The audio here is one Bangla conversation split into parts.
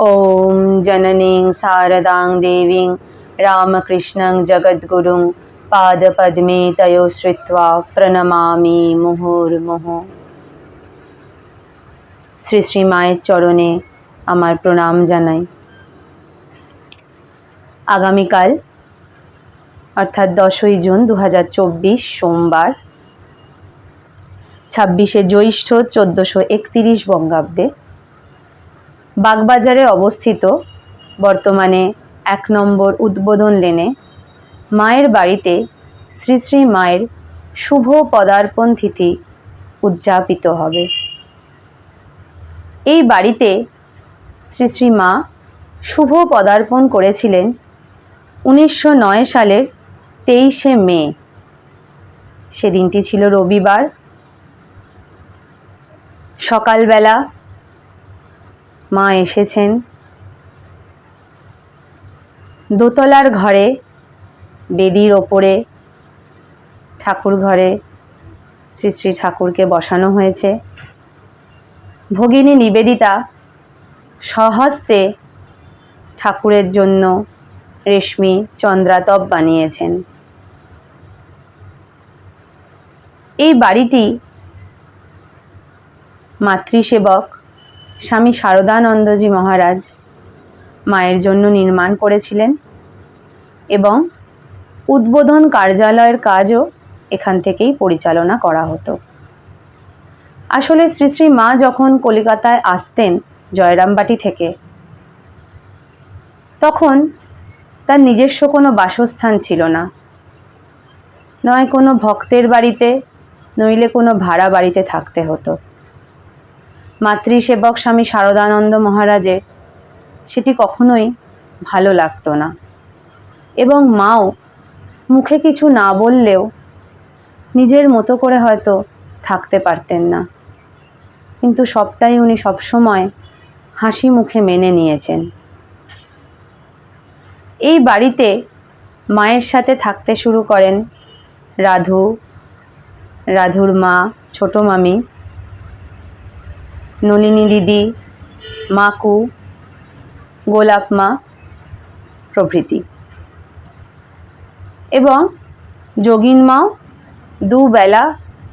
ॐ जननीं शारदां देवीं रामकृष्णं जगद्गुरुं पादपद्मे तयो श्रुत्वा প্রণমামি মুহুর্মুহ শ্রী শ্রী মায়ের চরণে আমার প্রণাম জানাই আগামীকাল অর্থাৎ দশই জুন দু সোমবার ছাব্বিশে জ্যৈষ্ঠ চোদ্দোশো একতিরিশ বঙ্গাব্দে বাগবাজারে অবস্থিত বর্তমানে এক নম্বর উদ্বোধন লেনে মায়ের বাড়িতে শ্রী শ্রী মায়ের শুভ পদার্পণ তিথি উদযাপিত হবে। এই বাড়িতে শ্রী শ্রী মা শুভ পদার্পণ করেছিলেন উনিশশো নয় সালের তেইশে মে। সেদিনটি ছিল রবিবার। সকালবেলা মা এসেছেন। দোতলার ঘরে, বেদির ওপরে, ঠাকুর ঘরে, শ্রী শ্রী ঠাকুরকে বসানো হয়েছে। ভগিনী নিবেদিতা সহস্তে ঠাকুরের জন্য রেশমি চন্দ্রাতপ বানিয়েছেন। এই বাড়িটি মাতৃসেবক স্বামী শারদানন্দজি মহারাজ মায়ের জন্য নির্মাণ করেছিলেন এবং উদ্বোধন কার্যালয়ের কাজও এখান থেকেই পরিচালনা করা হতো। আসলে শ্রী শ্রী মা যখন কলিকাতায় আসতেন জয়রামবাটি থেকে, তখন তার নিজস্ব কোনো বাসস্থান ছিল না। নয় কোনো ভক্তের বাড়িতে, নইলে কোনো ভাড়া বাড়িতে থাকতে হতো। মাতৃসেবক স্বামী শারদানন্দ মহারাজের, সেটি কখনোই ভালো লাগতো না। এবং মাও মুখে কিছু না বললেও নিজের মতো করে হয়তো থাকতে পারতেন না। কিন্তু সবটাই উনি সবসময় হাসি মুখে মেনে নিয়েছেন। এই বাড়িতে মায়ের সাথে থাকতে শুরু করেন রাধু, রাধুর মা, ছোটো মামি নলিনী দিদি, মাকু, গোলাপ মা, প্রভৃতি। এবং যোগিন মাও দুবেলা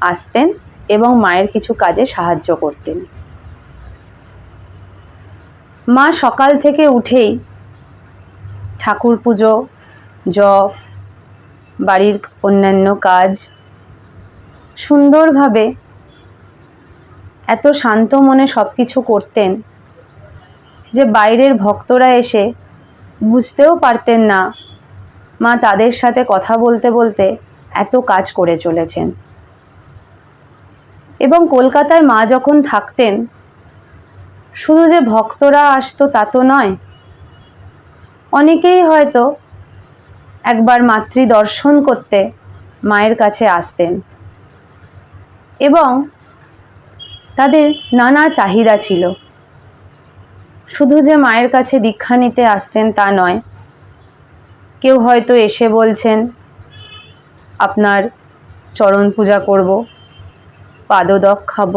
আসতেন এবং মায়ের কিছু কাজে সাহায্য করতেন। মা সকাল থেকে উঠেই ঠাকুর পুজো, জপ, বাড়ির অন্যান্য কাজ সুন্দরভাবে এত শান্ত মনে সব কিছু করতেন যে বাইরের ভক্তরা এসে বুঝতেও পারতেন না মা তাদের সাথে কথা বলতে বলতে এত কাজ করে চলেছেন। এবং কলকাতায় মা যখন থাকতেন, শুধু যে ভক্তরা আসতো তা তো নয়, অনেকেই হয়তো একবার মাতৃ দর্শন করতে মায়ের কাছে আসতেন। এবং তাদের নানা চাহিদা ছিল। শুধু যে মায়ের কাছে দীক্ষা নিতে আসতেন তা নয়, কেউ হয়তো এসে বলছেন, আপনার চরণ পূজা করব, পাদদক খাব।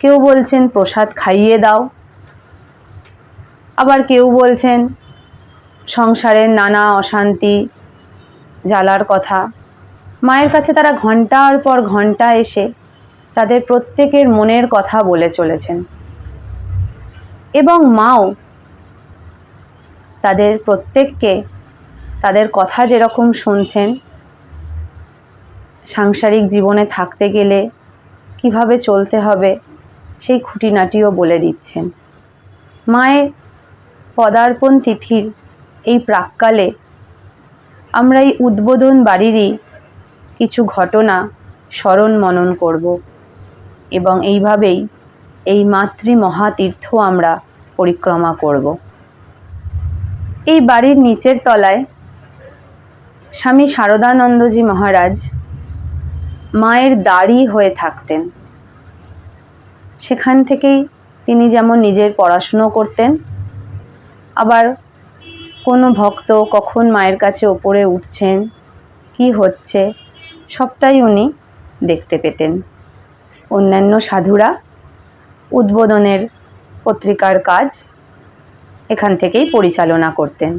কেউ বলছেন, প্রসাদ খাইয়ে দাও। আবার কেউ বলছেন, সংসারের নানা অশান্তি জ্বালার কথা। মায়ের কাছে তারা ঘণ্টার পর ঘণ্টা এসে তাদের প্রত্যেকের মনের কথা বলে চলেছেন। এবং মাও তাদের প্রত্যেককে তাদের কথা যেরকম শুনছেন, সাংসারিক জীবনে থাকতে গেলে কীভাবে চলতে হবে সেই খুঁটিনাটিও বলে দিচ্ছেন। মায়ের পদার্পণ তিথির এই প্রাককালে আমরা এই উদ্বোধন বাড়িরই কিছু ঘটনা স্মরণ মনন করব। এবং এইভাবেই এই মাতৃ মহাতীর্থ আমরা পরিক্রমা করব। এই বাড়ির নিচের তলায় স্বামী শারদানন্দজি মহারাজ মায়ের দাড়ি হয়ে থাকতেন। সেখান থেকেই তিনি যেমন নিজের পড়াশুনো করতেন, আবার কোনো ভক্ত কখন মায়ের কাছে ওপরে উঠছেন, কি হচ্ছে, সবটাই উনি দেখতে পেতেন। অন্যান্য সাধুরা উদ্বোধনের পত্রিকার কাজ এখান থেকেই পরিচালনা করতেন।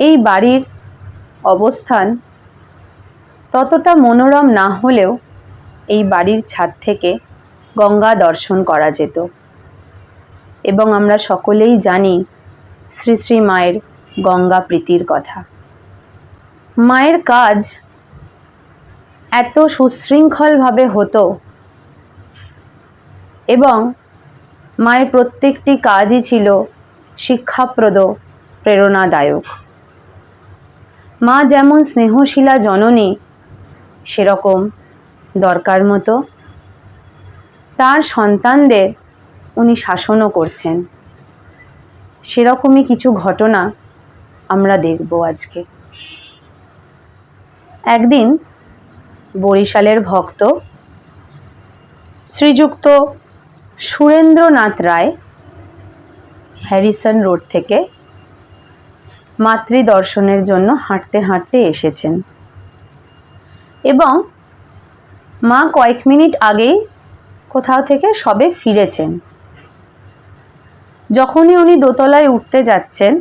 এই বাড়ির অবস্থান ততটা মনোরম না হলেও এই বাড়ির ছাদ থেকে গঙ্গা দর্শন করা যেত। এবং আমরা সকলেই জানি শ্রী শ্রী মায়ের গঙ্গা প্রীতির কথা। মায়ের কাজ এত সুশৃঙ্খলভাবে হতো। এবং মায়ের প্রত্যেকটি কাজই ছিল শিক্ষাপ্রদ, প্রেরণাদায়ক। মা যেমন স্নেহশীলা জননী, সেরকম দরকার মতো তার সন্তানদের উনি শাসনও করছেন। সেরকমই কিছু ঘটনা আমরা দেখব আজকে। একদিন বরিশালের ভক্ত। শ্রীযুক্ত সুরেন্দ্রনাথ রায়, হ্যারিসন রোড থেকে মাতৃদর্শনের জন্য হাঁটতে হাঁটতে এসেছেন। এবং মা কয়েক মিনিট আগেই কোথাও থেকে সবে ফিরেছেন। যখনই উনি দোতলায় উঠতে যাচ্ছেন,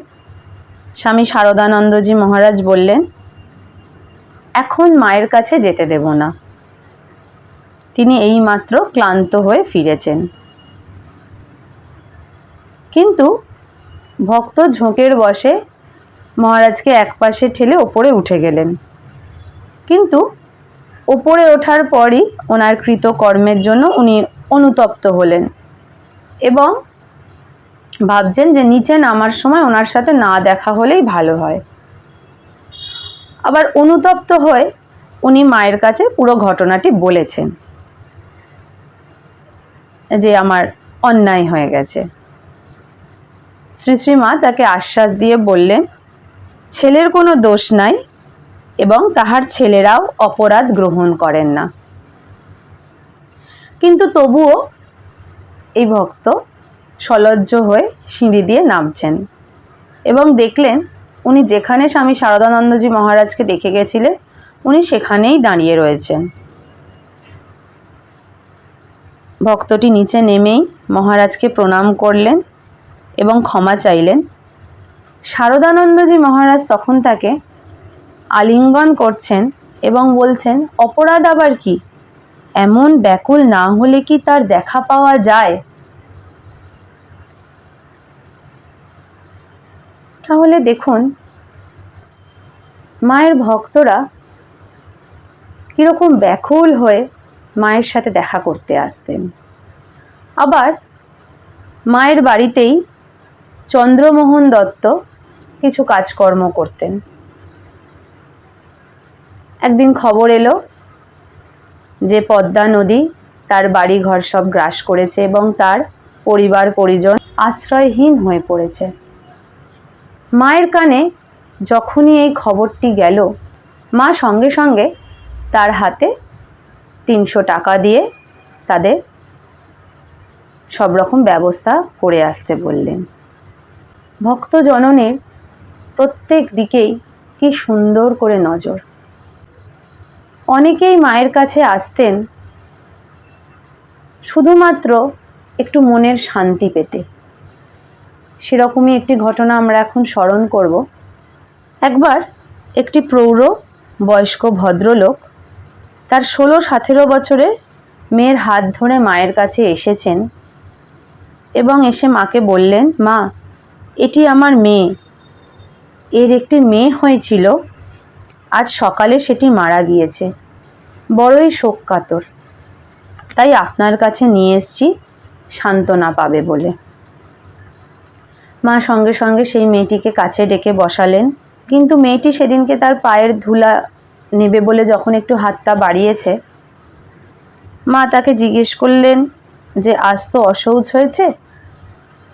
স্বামী শারদানন্দজি মহারাজ বললেন এখন মায়ের কাছে যেতে দেব না। তিনি এইমাত্র ক্লান্ত হয়ে ফিরেছেন। কিন্তু ভক্ত ঝোঁকের বসে মহারাজকে একপাশে ঠেলে ওপরে উঠে গেলেন। কিন্তু ওপরে ওঠার পরই ওনার কৃত কর্মের জন্য উনি অনুতপ্ত হলেন এবং ভাবছেন যে নিচে নামার সময় ওনার সাথে না দেখা হলেই ভালো হয়। আবার অনুতপ্ত হয়ে উনি মায়ের কাছে পুরো ঘটনাটি বলেছেন যে আমার অন্যায় হয়ে গেছে। শ্রী শ্রী মা তাকে আশ্বাস দিয়ে বললেন, ছেলের কোনো দোষ নাই এবং তাহার ছেলেরাও অপরাধ গ্রহণ করেন না। কিন্তু তবুও এই ভক্ত সলজ্জ হয়ে সিঁড়ি দিয়ে নামছেন এবং দেখলেন উনি যেখানে স্বামী শারদানন্দজি মহারাজকে দেখে গেছিলেন, উনি সেখানেই দাঁড়িয়ে রয়েছেন। ভক্তটি নিচে নেমেই মহারাজকে প্রণাম করলেন এবং ক্ষমা চাইলেন। শারদানন্দজি মহারাজ তখন তাকে আলিঙ্গন করছেন এবং বলছেন, অপরাধ আবার কি? এমন ব্যাকুল না হলে কি তার দেখা পাওয়া যায়? তাহলে দেখুন, মায়ের ভক্তরা কীরকম ব্যাকুল হয়ে মায়ের সাথে দেখা করতে আসতেন। আবার মায়ের বাড়িতেই চন্দ্রমোহন দত্ত কিছু কাজকর্ম করতেন। একদিন খবর এলো যে পদ্মা নদী তার বাড়ি ঘর সব গ্রাস করেছে এবং তার পরিবার পরিজন আশ্রয়হীন হয়ে পড়েছে। মায়ের কানে যখনই এই খবরটি গেল, মা সঙ্গে সঙ্গে তার হাতে তিনশো টাকা দিয়ে তাদের সব রকম ব্যবস্থা করে আসতে বললেন। ভক্ত জননের প্রত্যেক দিকেই কি সুন্দর করে নজর। অনেকেই মায়ের কাছে আসতেন শুধুমাত্র একটু মনের শান্তি পেতে। সেরকমই একটি ঘটনা আমরা এখন স্মরণ করব। একবার একটি প্রৌঢ়, বয়স্ক ভদ্রলোক তার ষোলো সতেরো বছরের মেয়ের হাত ধরে মায়ের কাছে এসেছেন এবং এসে মাকে বললেন, মা, এটি আমার মেয়ে। এর একটি মেয়ে হয়েছিল, আজ সকালে সেটি মারা গিয়েছে। বড়ই শোক কাতর তাই আপনার কাছে নিয়ে এসছি, সান্ত্বনা পাবে বলে। মা সঙ্গে সঙ্গে সেই মেয়েটিকে কাছে ডেকে বসালেন। কিন্তু মেয়েটি সেদিনকে তার পায়ের ধুলা নেবে বলে যখন একটু হাতটা বাড়িয়েছে, মা তাকে জিজ্ঞেস করলেন যে, আজ তো অসৌচ হয়েছে?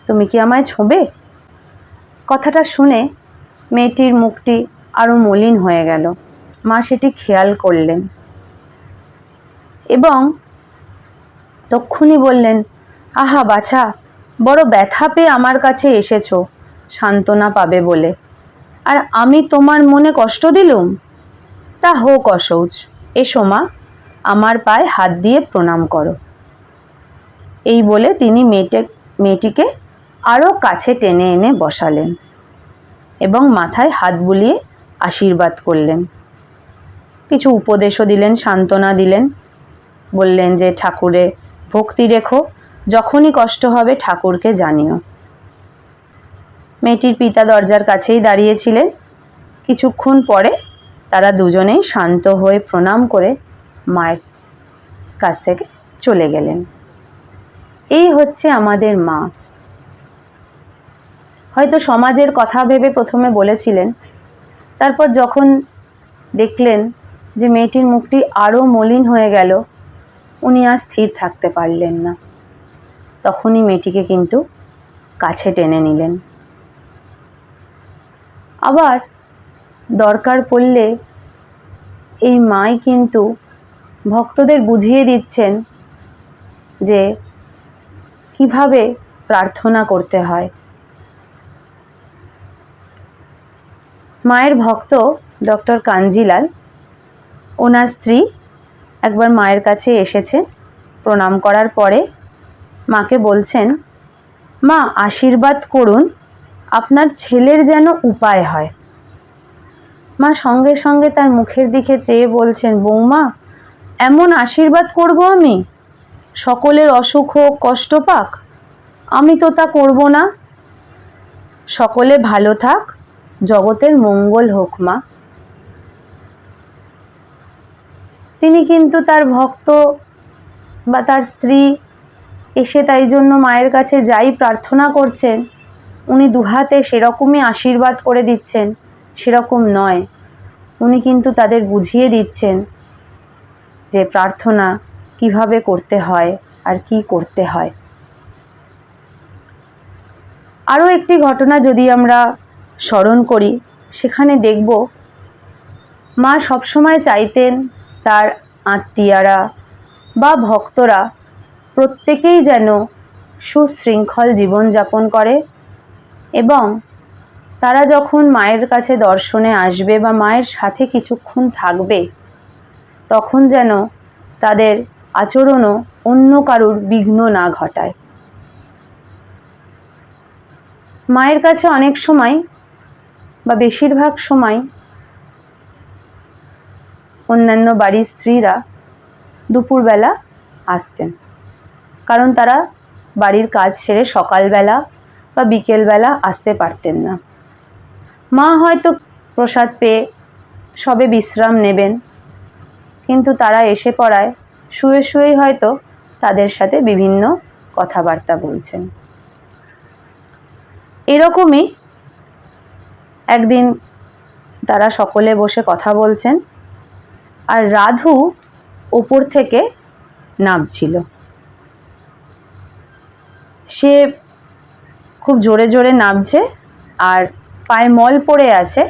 তুমি কি আমায় ছোঁবে? কথাটা শুনে মেয়েটির মুখটি আরও মলিন হয়ে গেল। মা সেটি খেয়াল করলেন এবং তক্ষুনি বললেন, আহা, বাছা বড় ব্যথা পেয়ে আমার কাছে এসেছ, সান্ত্বনা পাবে বলে। আর আমি তোমার মনে কষ্ট দিলুম? তা হোক অশৌচ এসো মা, আমার পায়ে হাত দিয়ে প্রণাম করো। এই বলে তিনি মেয়েটে, মেয়েটিকে আরও কাছে টেনে এনে বসালেন এবং মাথায় হাত বুলিয়ে আশীর্বাদ করলেন। কিছু উপদেশও দিলেন, সান্ত্বনা দিলেন। বললেন যে, ঠাকুরে, ভক্তি রেখো যখনই কষ্ট হবে ঠাকুরকে জানিও। মেয়েটির পিতা দরজার কাছেই দাঁড়িয়েছিলেন। কিছুক্ষণ পরে তারা দুজনেই শান্ত হয়ে প্রণাম করে মায়ের কাছ থেকে চলে গেলেন। এই হচ্ছে আমাদের মা। হয়তো সমাজের কথা ভেবে প্রথমে বলেছিলেন, তারপর যখন দেখলেন যে মেয়েটির মুখটি আরও মলিন হয়ে গেল, উনি আর স্থির থাকতে পারলেন না। তখনই মেয়েটিকে কিন্তু কাছে টেনে নিলেন। আবার দরকার পড়লে এই মাই কিন্তু ভক্তদের বুঝিয়ে দিচ্ছেন যে কীভাবে প্রার্থনা করতে হয়। মায়ের ভক্ত ডক্টর কাঞ্জিলাল, ওনার স্ত্রী একবার মায়ের কাছে এসেছে, প্রণাম করার পরে মাকে বলছেন, মা, আশীর্বাদ করুন, আপনার ছেলের যেন উপায় হয়। মা সঙ্গে সঙ্গে তার মুখের দিকে চেয়ে বলছেন, বৌমা, এমন আশীর্বাদ করব আমি? সকলের অসুখ হোক, কষ্ট পাক, আমি তো তা করব না। সকলে ভালো থাক, জগতের মঙ্গল হোক মা। তিনি কিন্তু তার ভক্ত বা তার স্ত্রী এসে তাই জন্য মায়ের কাছে যাই প্রার্থনা করছেন। উনি দুহাতে সেরকমই আশীর্বাদ করে দিচ্ছেন, সেরকম নয়। উনি কিন্তু তাদের বুঝিয়ে দিচ্ছেন যে প্রার্থনা কীভাবে করতে হয় আর কি করতে হয়। আরও একটি ঘটনা যদি আমরা স্মরণ করি, সেখানে দেখব মা সবসময় চাইতেন তার আত্মীয়ারা বা ভক্তরা প্রত্যেকেই যেন সুশৃঙ্খল জীবনযাপন করে এবং তারা যখন মায়ের কাছে দর্শনে আসবে বা মায়ের সাথে কিছুক্ষণ থাকবে, তখন যেন তাদের আচরণও অন্য কারুর বিঘ্ন না ঘটায়। মায়ের কাছে অনেক সময় বা বেশিরভাগ সময় অন্যান্য বাড়ির স্ত্রীরা দুপুরবেলা আসতেন। কারণ তারা বাড়ির কাজ সেরে সকালবেলা বা বিকেলবেলা আসতে পারতেন না। মা হয়তো প্রসাদ পেয়ে সবে বিশ্রাম নেবেন, কিন্তু তারা এসে পড়ায়, শুয়ে শুয়েই হয়তো তাদের সাথে বিভিন্ন কথাবার্তা বলছেন। এরকমই একদিন তারা সকলে বসে কথা বলছেন আর রাধু ওপর থেকে নামছিল। সে খুব জোরে জোরে নামছে আর পায়ে মল পড়ে আছে,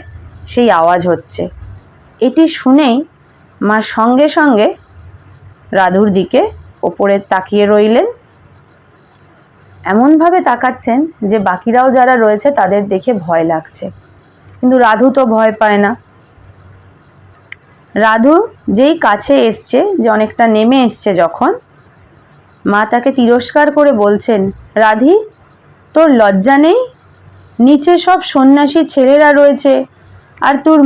সেই আওয়াজ হচ্ছে। এটি শুনেই মা সঙ্গে সঙ্গে রাধুর দিকে ওপরে তাকিয়ে রইলেন। এমনভাবে তাকাচ্ছেন যে বাকিরাও যারা রয়েছে তাদের দেখে ভয় লাগছে। কিন্তু রাধু তো ভয় পায় না। রাধু যেই কাছে এসছে, যে অনেকটা নেমে এসছে যখন মা তাকে তিরস্কার করে বলছেন, রাধি, তোর লজ্জা নেই? নিচে সব সন্ন্যাসী ছেলেরা রয়েছে, আর তোর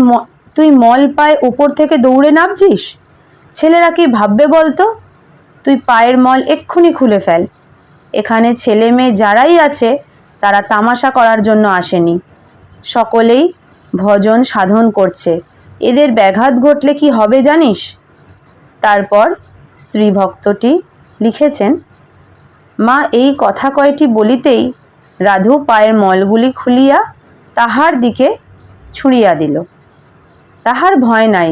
তুই মল পায়ে ওপর থেকে দৌড়ে নামছিস? ছেলেরা কি ভাববে বলতো? তুই পায়ের মল এক্ষুনি খুলে ফেল। এখানে ছেলে মেয়ে যারাই আছে, তারা তামাশা করার জন্য আসেনি। সকলেই ভজন সাধন করছে। এদের ব্যাঘাত ঘটলে কি হবে জানিস? তারপর স্ত্রী ভক্তটি লিখেছেন, মা, এই কথা কয়টি বলিতেই রাধু পায়ের মলগুলি খুলিয়া তাহার দিকে ছুঁড়িয়া দিল। তাহার ভয় নাই,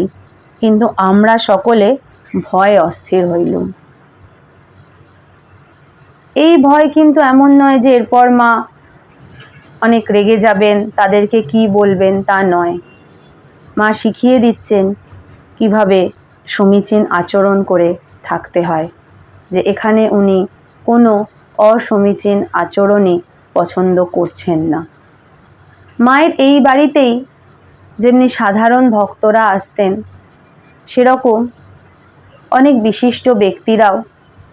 কিন্তু আমরা সকলে ভয় অস্থির হইলুম। এই ভয় কিন্তু এমন নয় যে এরপর মা অনেক রেগে যাবেন, তাদেরকে কি বলবেন তা নয়। মা শিখিয়ে দিচ্ছেন কীভাবে সমীচীন আচরণ করে থাকতে হয়। যে এখানে উনি কোনো অসমীচীন আচরণই পছন্দ করছেন না। মায়ের এই বাড়িতেই যেমনি সাধারণ ভক্তরা আসতেন, সেরকম অনেক বিশিষ্ট ব্যক্তিরাও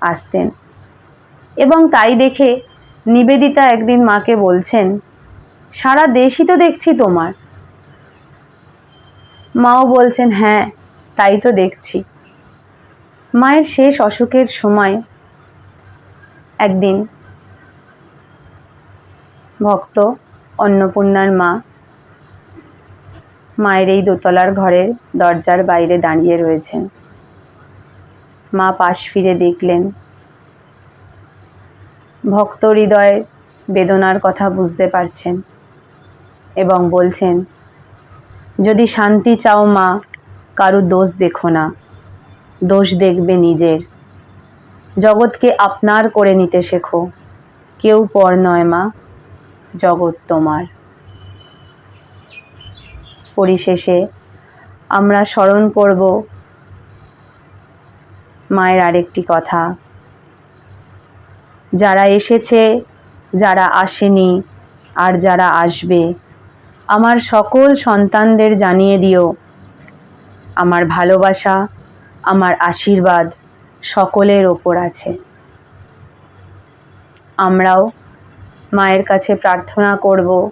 আসতেন। এবং তাই দেখে নিবেদিতা একদিন মাকে বলছেন, সারা দেশই তো দেখছি তোমার। মাও বলছেন হ্যাঁ তাই তো দেখছি। মায়ের শেষ অসুখের সময় একদিন ভক্ত অন্নপূর্ণার মা মায়ের এই দোতলার ঘরের দরজার বাইরে দাঁড়িয়ে রয়েছেন। মা পাশ ফিরে দেখলেন। ভক্ত হৃদয়ের বেদনার কথা বুঝতে পারছেন এবং বলছেন, যদি শান্তি চাও মা, কারু দোষ দেখো না। দোষ দেখবে নিজের। জগৎকে আপনার করে নিতে শেখো। কেউ পর নয় মা, জগৎ তোমার। পরিশেষে আমরা স্মরণ করব মায়ের আরেকটি কথা। যারা এসেছে, যারা আসেনি, আর যারা আসবে, আমার সকল সন্তানদের জানিয়ে দিও। আমার ভালোবাসা আমার আশীর্বাদ সকলের ওপর আছে। আমরাও মায়ের কাছে প্রার্থনা করব,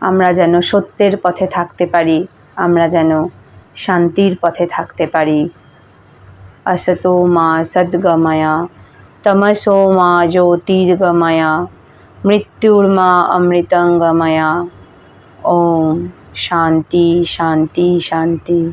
আমরা যেন সত্যের পথে থাকতে পারি, আমরা যেন শান্তির পথে থাকতে পারি। অসতো মা সদ্গময়া, তমসো মা জ্যোতির্গময়া মৃত্যুর্মা অমৃতঙ্গময়া। ওম শান্তি শান্তি শান্তি।